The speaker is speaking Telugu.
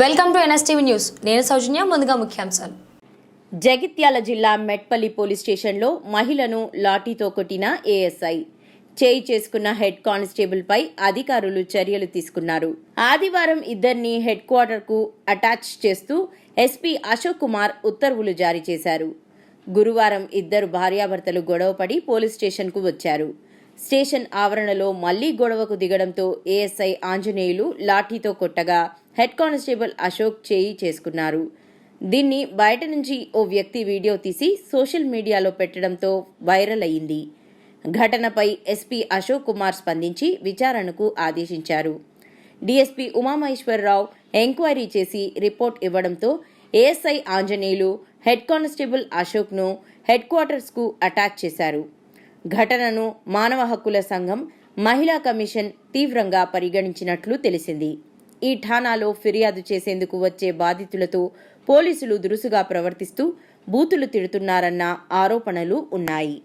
Welcome to NSTV news. నేను సౌజన్య ముందుగా ముఖ్యాంశాలు. జగిత్యాల జిల్లా మెట్పల్లి పోలీస్ స్టేషన్లో మహిళను లాఠీతో కొట్టిన ఏఎస్ఐ. చేయి చేసుకున్న హెడ్ కానిస్టేబుల్ పై అధికారులు చర్యలు తీసుకున్నారు. ఆదివారం ఇద్దరిని హెడ్ క్వార్టర్కు అటాచ్ చేస్తూ ఎస్పీ అశోక్ కుమార్ ఉత్తర్వులు జారీ చేశారు. గురువారం ఇద్దరు భార్యాభర్తలు గొడవపడి పోలీస్ స్టేషన్కు వచ్చారు. స్టేషన్ ఆవరణలో మళ్ళీ గొడవకు దిగడంతో ఏఎస్ఐ ఆంజనేయులు లాఠీతో కొట్టగా హెడ్ కానిస్టేబుల్ అశోక్ చేయి చేసుకున్నారు. దీన్ని బయట నుంచి ఓ వ్యక్తి వీడియో తీసి సోషల్ మీడియాలో పెట్టడంతో వైరల్ అయింది ఘటనపై ఎస్పీ అశోక్ కుమార్ స్పందించి విచారణకు ఆదేశించారు. డీఎస్పీ ఉమామహేశ్వరరావు ఎంక్వైరీ చేసి రిపోర్ట్ ఇవ్వడంతో ఏఎస్ఐ ఆంజనేయులు హెడ్ కానిస్టేబుల్ అశోక్ను హెడ్ క్వార్టర్స్కు అటాచ్ చేశారు. ఘటనను మానవ హక్కుల సంఘం మహిళా కమిషన్ తీవ్రంగా పరిగణించినట్లు తెలిసింది. ఈ ఠాణాలో ఫిర్యాదు చేసేందుకు వచ్చే బాధితులతో పోలీసులు దురుసుగా ప్రవర్తిస్తూ బూతులు తిడుతున్నారన్న ఆరోపణలు ఉన్నాయి.